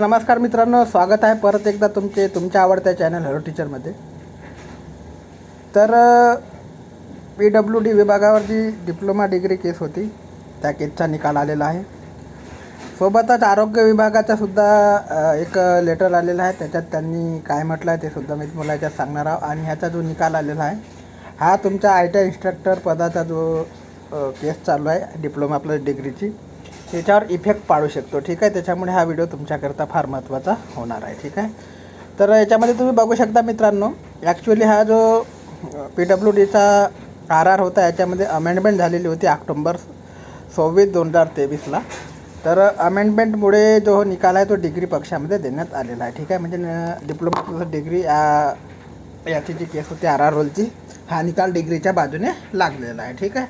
नमस्कार मित्रांनो स्वागत आहे परत एकदा तुमचे तुमच्या आवडत्या चॅनल हॅलो टीचरमध्ये तर पी डब्ल्यू डी विभागावर जी डिप्लोमा डिग्री केस होती. त्या केसचा निकाल आलेला आहे. सोबतच आरोग्य विभागाचा सुद्धा एक लेटर आलेला आहे. त्याच्यात त्यांनी काय म्हटलं आहे ते सुद्धा मी तुम्हाला याच्यात सांगणार आहोत. आणि ह्याचा जो निकाल आलेला आहे हा तुमच्या आय टी आय इन्स्ट्रक्टर पदाचा जो केस चालू आहे डिप्लोमा प्लस डिग्रीची त्याच्यावर इफेक्ट पाडू शकतो. ठीक आहे? त्याच्यामुळे हा व्हिडिओ तुमच्याकरता फार महत्त्वाचा होणार आहे. ठीक आहे? तर याच्यामध्ये तुम्ही बघू शकता मित्रांनो ॲक्च्युली हा जो पी डब्ल्यू डीचा आर आर होता याच्यामध्ये अमेंडमेंट झालेली होती ऑक्टोंबर सव्वीस दोन हजार तेवीसला. तर अमेंडमेंटमुळे जो निकाल आहे तो डिग्री पक्षामध्ये देण्यात आलेला आहे. ठीक आहे? म्हणजे डिप्लोमा डिग्री डिग्री याची जी केस होती आर आर रोलची हा निकाल डिग्रीच्या बाजूने लागलेला आहे. ठीक आहे?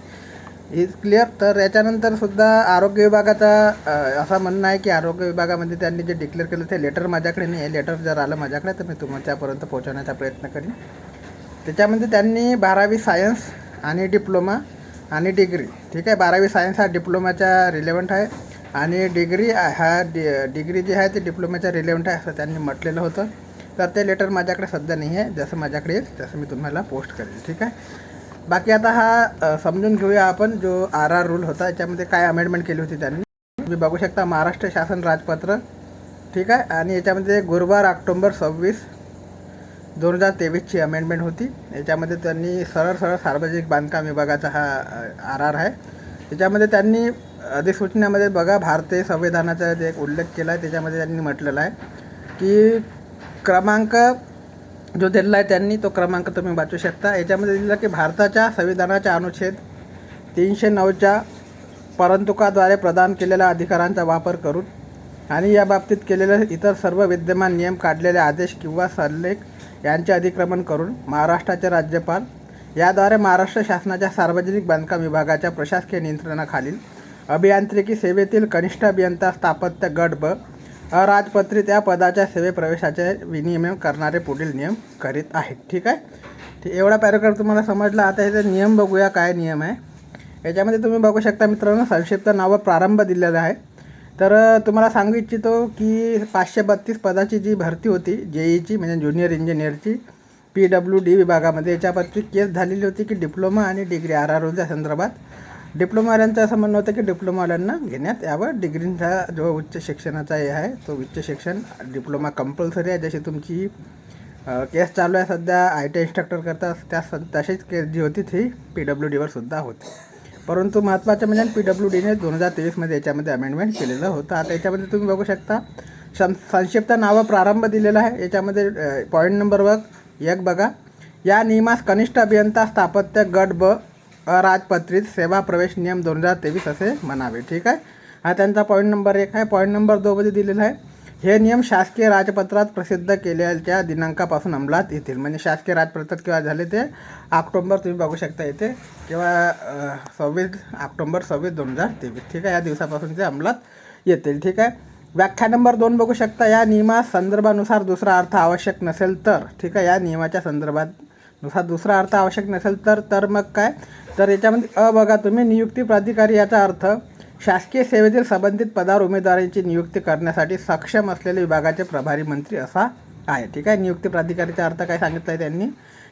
इज क्लिअर तर याच्यानंतर सुद्धा आरोग्य विभागाचा असं म्हणणं आहे की आरोग्य विभागामध्ये त्यांनी जे डिक्लेअर केलं ते लेटर माझ्याकडे नाही आहे. लेटर जर आलं माझ्याकडे तर मी तुमच्यापर्यंत पोहोचवण्याचा प्रयत्न करीन. त्याच्यामध्ये त्यांनी बारावी सायन्स आणि डिप्लोमा आणि डिग्री ठीक आहे? बारावी सायन्स हा डिप्लोमाच्या रिलेवंट आहे आणि डिग्री हा डि डिग्री जी आहे ती डिप्लोमाच्या रिलेवंट आहे असं त्यांनी म्हटलेलं होतं. तर ते लेटर माझ्याकडे सध्या नाही आहे जसं माझ्याकडे येईल तसं मी तुम्हाला पोस्ट करेन ठीक आहे? बाकी आता हा समजून घेऊया आपण जो आर आर रूल होता याच्यामध्ये काय अमेंडमेंट केली होती त्यांनी. तुम्ही बघू शकता महाराष्ट्र शासन राजपत्र ठीक आहे? आणि याच्यामध्ये गुरुवार ऑक्टोंबर सव्वीस दोन हजार तेवीसची अमेंडमेंट होती. याच्यामध्ये त्यांनी सरळ सरळ सार्वजनिक बांधकाम विभागाचा हा आर आर आहे. त्याच्यामध्ये त्यांनी अधिसूचनेमध्ये बघा भारतीय संविधानाचा जे एक उल्लेख केला आहे त्याच्यामध्ये त्यांनी म्हटलेलं आहे की क्रमांक जो दिलेला आहे त्यांनी तो क्रमांक तुम्ही वाचू शकता. याच्यामध्ये दिलेला की भारताच्या संविधानाच्या अनुच्छेद तीनशे नऊच्या परंतुकाद्वारे प्रदान केलेल्या अधिकारांचा वापर करून आणि या बाबतीत केलेले इतर सर्व विद्यमान नियम काढलेले आदेश किंवा सल्लेख यांचे अतिक्रमण करून महाराष्ट्राचे राज्यपाल याद्वारे महाराष्ट्र शासनाच्या सार्वजनिक बांधकाम विभागाच्या प्रशासकीय नियंत्रणाखालील अभियांत्रिकी सेवेतील कनिष्ठ अभियंता स्थापत्य गट ब अराजपत्रित या पदाच्या सेवे प्रवेशाचे विनियमन करणारे पुढील नियम करीत आहेत. ठीक आहे? ठीक एवढा पॅराग्राफ तुम्हाला समजला. आता याचे नियम बघूया काय नियम आहे. याच्यामध्ये तुम्ही बघू शकता मित्रांनो संक्षिप्त नावं प्रारंभ दिलेला आहे. तर तुम्हाला सांगू इच्छितो की पाचशे बत्तीस पदाची जी भरती होती जेईची म्हणजे ज्युनियर इंजिनियरची पी डब्ल्यू डी विभागामध्ये याच्यावरती केस झालेली होती की डिप्लोमा आणि डिग्री आर आर ओच्या संदर्भात. डिप्लोमावाल्यांचं असं म्हणणं होतं की डिप्लोमावाल्यांना घेण्यात यावं. डिग्रींचा जो उच्च शिक्षणाचा हे आहे तो उच्च शिक्षण डिप्लोमा कंपल्सरी आहे. जशी तुमची केस चालू आहे सध्या आय टी इन्स्ट्रक्टर करता त्या तशीच केस जी होती ती पी डब्ल्यू डीवर सुद्धा होती. परंतु महत्त्वाचं म्हणजे पी डब्ल्यू डीने दोन हजार तेवीसमध्ये याच्यामध्ये अमेंडमेंट केलेलं होतं. आता याच्यामध्ये तुम्ही बघू शकता सं संक्षिप्त नावं प्रारंभ दिलेला आहे. याच्यामध्ये पॉईंट नंबर व एक बघा. या नियमास कनिष्ठ अभियंता स्थापत्य गट ब अराजपत्रित सेवा प्रवेश नियम दोन हजार तेवीस असे म्हणावे. ठीक आहे? हा त्यांचा पॉईंट नंबर एक आहे. पॉईंट नंबर दोनमध्ये दिलेला आहे. हे नियम शासकीय राजपत्रात प्रसिद्ध केलेल्या दिनांकापासून अंमलात येतील. म्हणजे शासकीय राजपत्रात केव्हा झाले ते ऑक्टोंबर तुम्ही बघू शकता इथे किंवा सव्वीस ऑक्टोंबर सव्वीस दोन हजार तेवीस. ठीक आहे? या दिवसापासून ते अंमलात येतील. ठीक आहे? व्याख्या नंबर दोन बघू शकता. या नियमा संदर्भानुसार दुसरा अर्थ आवश्यक नसेल तर. ठीक आहे? या नियमाच्या संदर्भात दुसरा दुसरा अर्थ आवश्यक नसेल तर तर मग काय? तर याच्यामध्ये अ बघा तुम्ही नियुक्ती प्राधिकारी याचा अर्थ शासकीय सेवेतील संबंधित पदावर उमेदवारांची नियुक्ती करण्यासाठी सक्षम असलेले विभागाचे प्रभारी मंत्री असा आहे. ठीक आहे? नियुक्ती प्राधिकारीचा अर्थ काय सांगितला आहे त्यांनी?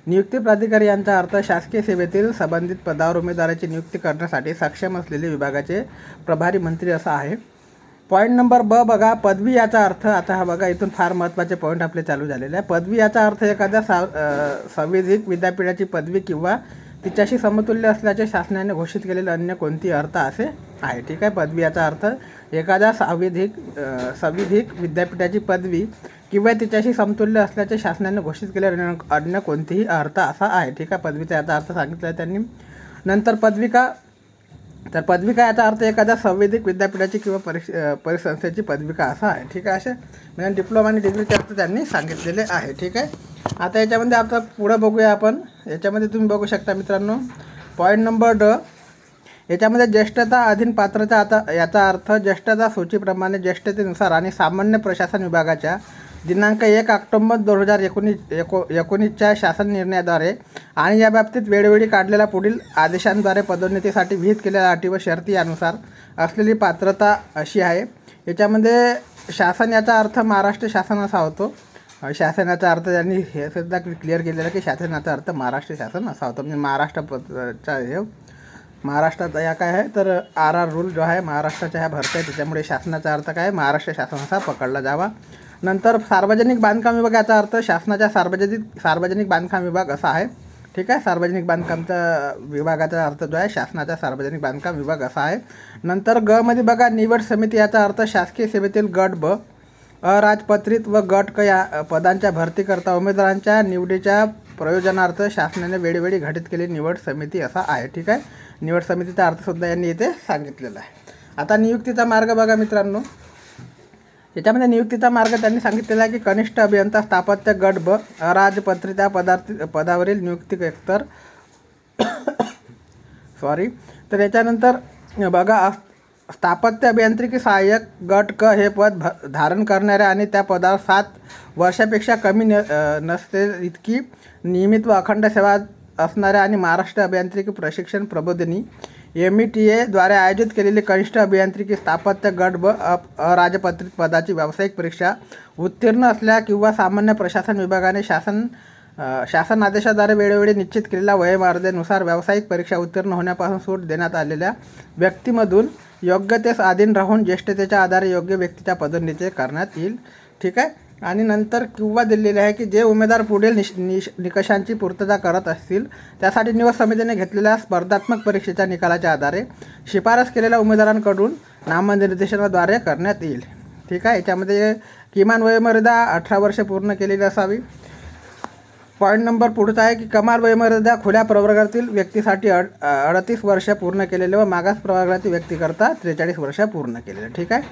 नियुक्ती प्राधिकारी यांचा अर्थ शासकीय सेवेतील संबंधित पदावर उमेदवाराची नियुक्ती करण्यासाठी सक्षम असलेले विभागाचे प्रभारी मंत्री असा आहे. पॉईंट नंबर ब बघा पदवी याचा अर्थ आता हा बघा इथून फार महत्त्वाचे पॉईंट आपले चालू झालेले आहे. पदवी याचा अर्थ एखाद्या सा संविधिक विद्यापीठाची पदवी किंवा तिच्याशी समतुल्य असल्याचे शासनाने घोषित केलेले अन्य कोणती अर्थ असे आहे? ठीक आहे पदवी याचा अर्थ एखाद्या संविधिक संविधिक विद्यापीठाची पदवी किंवा तिच्याशी समतुल्य असल्याचे शासनाने घोषित केलेले अन्य अन्य कोणतीही अर्थ असा आहे? ठीक आहे पदवीचा याचा अर्थ सांगितला आहे त्यांनी. नंतर पदविका तर पदविका याचा अर्थ एखाद्या संवेदिक विद्यापीठाची किंवा परीक्ष परिसंस्थेची पदविका असा आहे. ठीक आहे? असे म्हणजे डिप्लोमा आणि डिग्रीचे अर्थ त्यांनी सांगितलेले आहे. ठीक आहे? आता याच्यामध्ये आता पुढं बघूया आपण. याच्यामध्ये तुम्ही बघू शकता मित्रांनो. पॉईंट नंबर ड याच्यामध्ये ज्येष्ठता अधीन पात्रता आता याचा अर्थ ज्येष्ठता सूचीप्रमाणे ज्येष्ठतेनुसार आणि सामान्य प्रशासन विभागाच्या दिनांक एक ऑक्टोंबर दोन हजार एकोणीस एको एकोणीसच्या शासन निर्णयाद्वारे आणि या बाबतीत वेळोवेळी काढलेल्या पुढील आदेशांद्वारे पदोन्नतीसाठी विहित केलेल्या अटी व शर्ती यानुसार असलेली पात्रता अशी आहे. याच्यामध्ये शासन याचा अर्थ महाराष्ट्र शासन असा होतो. शासनाचा अर्थ त्यांनी हे सुद्धा क्लिअर केलेलं की शासनाचा अर्थ महाराष्ट्र शासन असा होतो. म्हणजे महाराष्ट्र हे महाराष्ट्राचा या काय आहे? तर आर आर रूल जो आहे महाराष्ट्राच्या ह्या भरत आहे. त्याच्यामुळे शासनाचा अर्थ काय? आहे? महाराष्ट्र शासन असा पकडला जावा. नंतर सार्वजनिक बांधकाम विभाग याचा अर्थ शासनाच्या सार्वजनिक सार्वजनिक बांधकाम विभाग असा आहे. ठीक आहे? सार्वजनिक बांधकामचा विभागाचा अर्थ जो आहे शासनाचा सार्वजनिक बांधकाम विभाग असा आहे. नंतर ग मध्ये बघा निवड समिती याचा अर्थ शासकीय सेवेतील गट ब. अराजपत्रित व गट क या पदांच्या भरतीकरता उमेदवारांच्या निवडीच्या प्रयोजनार्थ शासनाने वेळोवेळी घटित केलेली निवड समिती असा आहे. ठीक आहे? निवड समितीचा अर्थसुद्धा यांनी इथे सांगितलेला आहे. आता नियुक्तीचा मार्ग बघा मित्रांनो. याच्यामध्ये नियुक्तीचा मार्ग त्यांनी सांगितलेला आहे की कनिष्ठ अभियंता स्थापत्य गट ब अराजपत्रिता पदार्थ पदावरील नियुक्ती एकतर. सॉरी तर याच्यानंतर बघा अस- स्थापत्य अभियांत्रिकी सहाय्यक गट क हे पद भ- धारण करणाऱ्या आणि त्या पदावर सात वर्षापेक्षा कमी न नसते इतकी नियमित व अखंड सेवा असणाऱ्या आणि महाराष्ट्र अभियांत्रिकी प्रशिक्षण प्रबोधिनी एम ई टी एद्वारे आयोजित केलेली कनिष्ठ अभियांत्रिकी स्थापत्य गट ब अप- अराजपत्रित पदाची व्यावसायिक परीक्षा उत्तीर्ण असल्या किंवा सामान्य प्रशासन विभागाने शासन शासन आदेशाद्वारे वेळोवेळी निश्चित केलेल्या वयोमर्यादेनुसार व्यावसायिक परीक्षा उत्तीर्ण होण्यापासून सूट देण्यात आलेल्या व्यक्तीमधून योग्यतेस अधीन राहून ज्येष्ठतेच्या आधारे योग्य व्यक्तीच्या पदोन्नती करण्यात येईल. ठीक आहे? आणि नंतर किंवा दिलेले आहे की जे उमेदवार पुढील निश निश निकषांची पूर्तता करत असतील त्यासाठी निवड समितीने घेतलेल्या स्पर्धात्मक परीक्षेच्या निकालाच्या आधारे शिफारस केलेल्या उमेदवारांकडून नामनिर्देशनाद्वारे करण्यात येईल. ठीक आहे? याच्यामध्ये किमान वयोमर्यादा अठरा वर्ष पूर्ण केलेली असावी. पॉईंट नंबर पुढचा आहे की कमाल वयमर्यादा खुल्या प्रवर्गातील व्यक्तीसाठी अड अडतीस वर्ष पूर्ण केलेले व मागास प्रवर्गातील व्यक्तीकरता त्रेचाळीस वर्ष पूर्ण केलेले. ठीक आहे?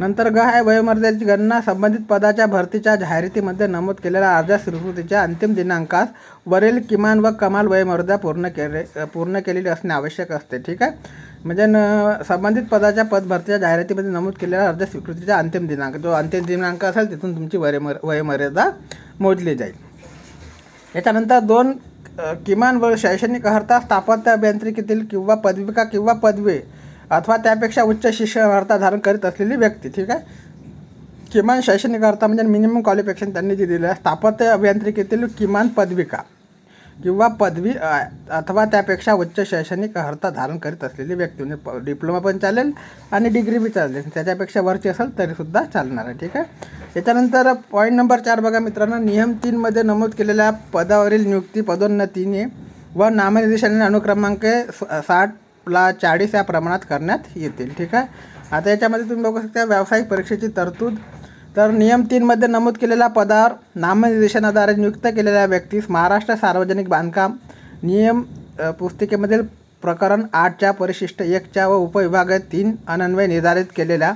नंतर ग आहे वयोमर्यादेची गणना संबंधित पदाच्या भरतीच्या जाहिरातीमध्ये नमूद केलेल्या अर्ज स्वीकृतीच्या अंतिम दिनांकास वरील किमान व कमाल वयोमर्यादा पूर्ण केले पूर्ण केलेली असणे आवश्यक असते. ठीक आहे? म्हणजे न संबंधित पदाच्या पद भरतीच्या जाहिरातीमध्ये नमूद केलेल्या अर्ज स्वीकृतीचा अंतिम दिनांक जो अंतिम दिनांक असेल तिथून तुमची वयमर वयोमर्यादा मोजली जाईल. याच्यानंतर दोन किमान व शैक्षणिक अर्हता स्थापत्य अभियांत्रिकीतील किंवा पदविका किंवा पदवी अथवा त्यापेक्षा उच्च शिक्षण अर्हता धारण करीत असलेली व्यक्ती ठीक आहे? किमान शैक्षणिक अर्हता म्हणजे मिनिमम क्वालिफिकेशन त्यांनी जी दिलं आहे स्थापत्य अभियांत्रिकीतील किमान पदविका. किंवा पदवी अथवा त्यापेक्षा उच्च शैक्षणिक अर्हता धारण करीत असलेली व्यक्ती. म्हणजे प डिप्लोमा पण चालेल आणि डिग्री बी चालेल. त्याच्यापेक्षा वरची असेल तरीसुद्धा चालणार आहे. ठीक आहे? त्याच्यानंतर पॉईंट नंबर चार बघा मित्रांनो. नियम तीनमध्ये नमूद केलेल्या पदावरील नियुक्ती पदोन्नतीने व नामनिर्देशनाने अनुक्रमांक स- साठला चाळीस या प्रमाणात करण्यात येतील. ठीक आहे? आता याच्यामध्ये तुम्ही बघू शकता व्यावसायिक परीक्षेची तरतूद तर नियम तीनमध्ये नमूद केलेल्या पदावर नामनिर्देशनाद्वारे नियुक्त केलेल्या व्यक्तीस महाराष्ट्र सार्वजनिक बांधकाम नियम पुस्तिकेमधील प्रकरण आठच्या परिशिष्ट एकच्या व उपविभाग तीन अनन्वय निर्धारित केलेल्या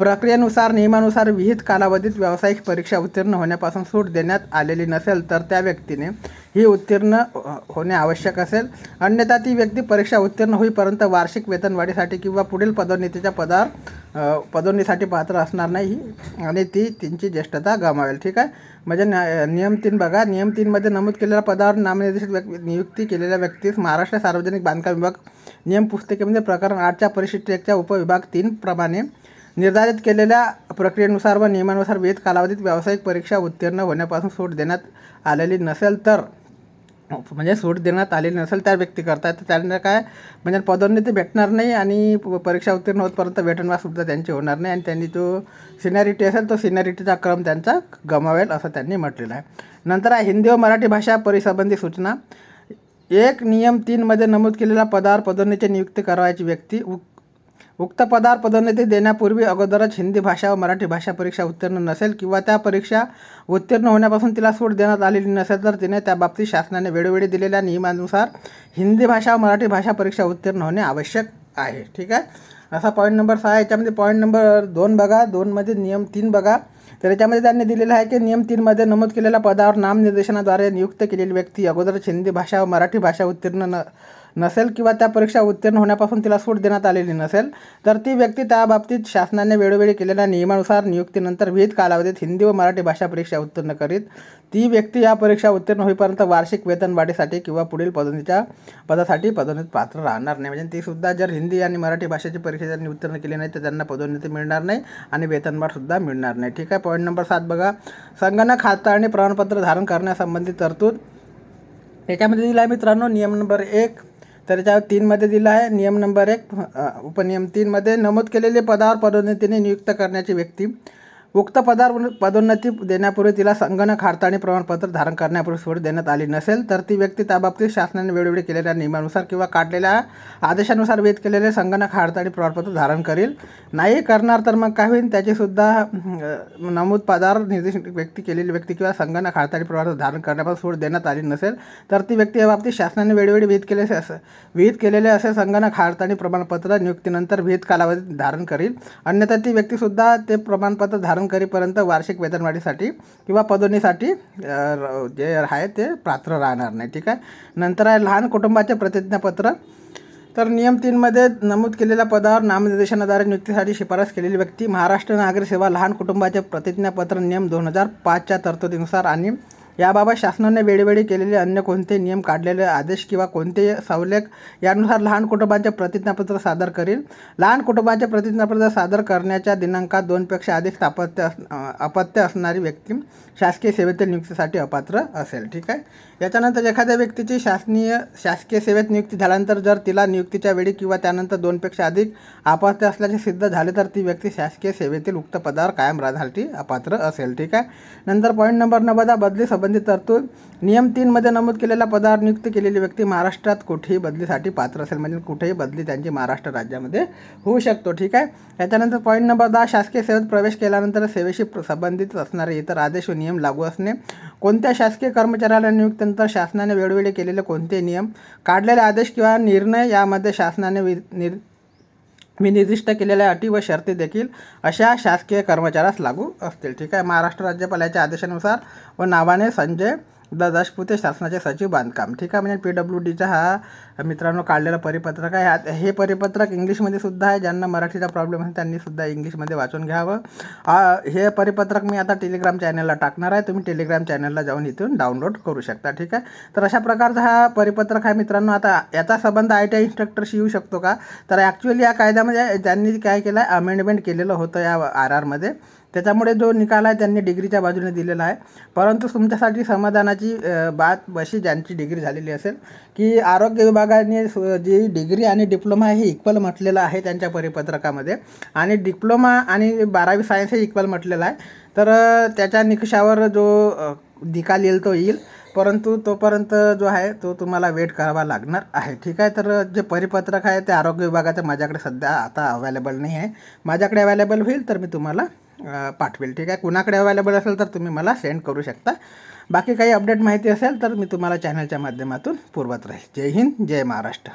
प्रक्रियेनुसार नियमानुसार विहित कालावधीत व्यावसायिक परीक्षा उत्तीर्ण होण्यापासून सूट देण्यात आलेली नसेल तर त्या व्यक्तीने ही उत्तीर्ण होणे आवश्यक असेल. अन्यथा ती व्यक्ती परीक्षा उत्तीर्ण होईपर्यंत वार्षिक वेतनवाढीसाठी किंवा पुढील पदोन्नतीच्या पदावर पदोन्नतीसाठी पात्र असणार नाही आणि ती त्यांची ज्येष्ठता गमावेल. ठीक आहे? म्हणजे न- नियम तीन बघा. नियम तीनमध्ये नमूद केलेल्या पदावर नामनिर्देशित व्यक् नियुक्ती केलेल्या व्यक्तीस महाराष्ट्र सार्वजनिक बांधकाम विभाग नियम पुस्तिकेमध्ये प्रकरण आठच्या परिशिष्ट एकच्या उपविभाग तीन प्रमाणे निर्धारित केलेल्या प्रक्रियेनुसार व नियमानुसार विविध कालावधीत व्यावसायिक परीक्षा उत्तीर्ण होण्यापासून सूट देण्यात आलेली नसेल तर म्हणजे सूट देण्यात आलेली नसेल त्या व्यक्ती करता तर त्यांना काय? म्हणजे पदोन्नती भेटणार नाही आणि परीक्षा उत्तीर्ण होतपर्यंत वेतनवाढ सुद्धा त्यांची होणार नाही आणि त्यांनी जो सिनॅरिटी असेल तो सिनॅरिटीचा क्रम त्यांचा गमावेल असं त्यांनी म्हटलेलं आहे. नंतर आहे हिंदी व मराठी भाषा परिसंबंधी सूचना. एक नियम तीनमध्ये नमूद केलेल्या पदावर पदोन्नतीची नियुक्ती करायची व्यक्ती उ उक्त पदावर पदोन्नती देण्यापूर्वी अगोदरच हिंदी भाषा व मराठी भाषा परीक्षा उत्तीर्ण नसेल किंवा त्या परीक्षा उत्तीर्ण होण्यापासून तिला सूट देण्यात आलेली नसेल तर तिने त्या बाबतीत शासनाने वेळोवेळी दिलेल्या नियमानुसार हिंदी भाषा व मराठी भाषा परीक्षा उत्तीर्ण होणे आवश्यक आहे. ठीक आहे? असा पॉईंट नंबर सहा याच्यामध्ये पॉईंट नंबर दोन बघा. दोनमध्ये नियम तीन बघा. तर याच्यामध्ये त्यांनी दिलेलं आहे की नियम तीनमध्ये नमूद केलेल्या पदावर नामनिर्देशनाद्वारे नियुक्त केलेली व्यक्ती अगोदरच हिंदी भाषा व मराठी भाषा उत्तीर्ण न नसेल किंवा त्या परीक्षा उत्तीर्ण होण्यापासून तिला सूट देण्यात आलेली नसेल तर ती व्यक्ती त्या बाबतीत शासनाने वेळोवेळी केलेल्या नियमानुसार नियुक्तीनंतर विविध कालावधीत हिंदी व मराठी भाषा परीक्षा उत्तीर्ण करीत ती व्यक्ती या परीक्षा उत्तीर्ण होईपर्यंत वार्षिक वेतनवाढीसाठी किंवा पुढील पदोन्नतीच्या पदासाठी पदोन्नतीत पात्र राहणार नाही. म्हणजे तीसुद्धा जर हिंदी आणि मराठी भाषेची परीक्षा त्यांनी उत्तीर्ण केली नाही तर त्यांना पदोन्नती मिळणार नाही आणि वेतनवाढसुद्धा मिळणार नाही. ठीक आहे? पॉईंट नंबर सात बघा. संगणक हाताळणी प्रमाणपत्र धारण करण्यासंबंधी तरतूद. त्याच्यामध्ये दिला आहे मित्रांनो नियम नंबर एक. तर त्याच्यावर तीनमध्ये दिला आहे. नियम नंबर एक उपनियम तीनमध्ये नमूद केलेले पदावर पदोन्नतीने नियुक्त करण्याची व्यक्ती. उक्त पदावर पदोन्नती देण्यापूर्वी तिला संगणक हाताळणी प्रमाणपत्र धारण करण्यापूर्वी सूट देण्यात आली नसेल तर ती व्यक्ती त्याबाबतीत शासनाने वेळोवेळी केलेल्या नियमानुसार किंवा काढलेल्या आदेशानुसार वेध केलेले संगणक हाताळणी प्रमाणपत्र धारण करील. नाही करणार तर मग काय होईल? त्याचीसुद्धा नमूद पदावर निर्देश व्यक्ती केलेली व्यक्ती किंवा संगणक हाताळणी प्रमाणपत्र धारण करण्यापासून सूट देण्यात आली नसेल तर ती व्यक्ती याबाबतीत शासनाने वेळोवेळी विहित केले असे विहित केलेले असे संगणक हाताळणी प्रमाणपत्र नियुक्तीनंतर विहित कालावधीत धारण करील. अन्यथा ती व्यक्तीसुद्धा ते प्रमाणपत्र धारण करीपर्यंत वार्षिक वेतनवाढीसाठी किंवा पदोन्नीसाठी जे आहे ते पात्र राहणार नाही ठीक आहे? नंतर आहे लहान कुटुंबाचे प्रतिज्ञापत्र. तर नियम तीनमध्ये नमूद केलेल्या पदावर नामनिर्देशनाद्वारे नियुक्तीसाठी शिफारस केलेली व्यक्ती महाराष्ट्र नागरिक सेवा लहान कुटुंबाचे प्रतिज्ञापत्र नियम दोन हजार पाचच्या तरतुदीनुसार आणि याबाबत शासनाने वेळोवेळी केलेले अन्य कोणते नियम काढलेले आदेश किंवा कोणते सवलेख यानुसार लहान कुटुंबाचे प्रतिज्ञापत्र सादर करील. लहान कुटुंबाचे प्रतिज्ञापत्र सादर करण्याच्या दिनांकात दोनपेक्षा अधिक अपत्य अस अपत्य असणारी व्यक्ती शासकीय सेवेतील नियुक्तीसाठी अपात्र असेल. ठीक आहे? याच्यानंतर एखाद्या व्यक्तीची शासनीय शासकीय सेवेत नियुक्ती झाल्यानंतर जर तिला नियुक्तीच्या वेळी किंवा त्यानंतर दोनपेक्षा अधिक अपात्र असल्याचे सिद्ध झाले तर ती व्यक्ती शासकीय सेवेतील उक्त पदावर कायम राहण्यासाठी अपात्र असेल. ठीक आहे? नंतर पॉईंट नंबर नव्वदा बदली संबंधित तरतूद. नियम तीनमध्ये नमूद केलेल्या पदावर नियुक्त केलेली व्यक्ती महाराष्ट्रात कुठेही बदलीसाठी पात्र असेल म्हणजे कुठेही बदली त्यांची महाराष्ट्र राज्यामध्ये होऊ शकतो. ठीक आहे? याच्यानंतर पॉईंट नंबर दहा शासकीय सेवेत प्रवेश केल्यानंतर सेवेशी संबंधित असणारे इतर आदेश व नियम लागू असणे. कोणत्या शासकीय कर्मचाऱ्याला नियुक्त स्वातंत्र्य शासनाने वेळोवेळी केलेले कोणते नियम? काढलेले आदेश किंवा निर्णय यामध्ये शासनाने वि निर विनिर्दिष्ट केलेल्या अटी व शर्ती देखील अशा शासकीय कर्मचाऱ्यास लागू असतील. ठीक आहे. महाराष्ट्र राज्यपालाच्या आदेशानुसार व नावाने संजय द शासनाचे सचिव बांधकाम. ठीक आहे म्हणजे पी डब्ल्यू डीचा हा मित्रांनो काढलेला परिपत्रक आहे. हे परिपत्रक इंग्लिशमध्ये सुद्धा आहे. ज्यांना मराठीचा प्रॉब्लेम आहे त्यांनी सुद्धा इंग्लिशमध्ये वाचून घ्यावं. हे परिपत्रक मी आता टेलिग्राम चॅनलला टाकणार आहे. तुम्ही टेलिग्राम चॅनलला जाऊन इथून डाउनलोड करू शकता. ठीक आहे? तर अशा प्रकारचा हा परिपत्रक आहे मित्रांनो. आता याचा संबंध आय टी आय इन्स्ट्रक्टरशी येऊ शकतो का? तर ॲक्च्युली या कायद्यामध्ये त्यांनी काय केलं आहे अमेंडमेंट केलेलं होतं या आर आरमध्ये त्याच्यामुळे जो निकाल आहे त्यांनी डिग्रीच्या बाजूने दिलेला आहे. परंतु तुमच्यासाठी समाधानाची बात अशी ज्यांची डिग्री झालेली असेल की आरोग्य विभागाने जी डिग्री आणि डिप्लोमा हे इक्वल म्हटलेलं आहे त्यांच्या परिपत्रकामध्ये. आणि डिप्लोमा आणि बारावी सायन्स हे इक्वल म्हटलेलं आहे. तर त्याच्या निकषावर जो निकाल येईल तो येईल. परंतु तोपर्यंत जो आहे तो तुम्हाला वेट करावा लागणार आहे. ठीक आहे? तर जे परिपत्रक आहे ते आरोग्य विभागाचं माझ्याकडे सध्या आता अवेलेबल नाही आहे. माझ्याकडे अवेलेबल होईल तर मी तुम्हाला पाठवेल. ठीक आहे? कुणाकडे अवेलेबल असेल तर तुम्ही मला सेंड करू शकता. बाकी काही अपडेट माहिती असेल तर मी तुम्हाला चॅनलच्या माध्यमातून पुरवत राहील. जय हिंद जय महाराष्ट्र.